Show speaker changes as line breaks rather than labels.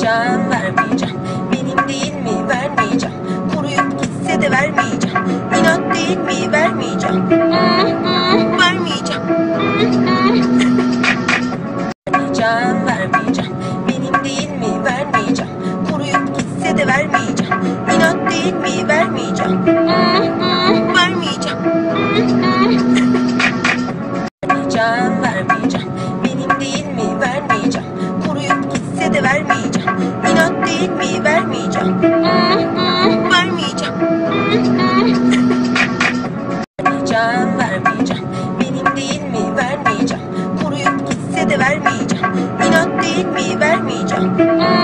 Vermeyeceğim, vermeyeceğim. Benim değil mi? Vermeyeceğim. Kuruyup gitse de vermeyeceğim. İnat değil mi? Vermeyeceğim. Vermeyeceğim. Vermeyeceğim, vermeyeceğim. Benim değil mi? Vermeyeceğim. Kuruyup gitse de vermeyeceğim. İnat değil mi? Vermeyeceğim. Vermeyeceğim. Vermeyeceğim, vermeyeceğim. Vermeyeceğim.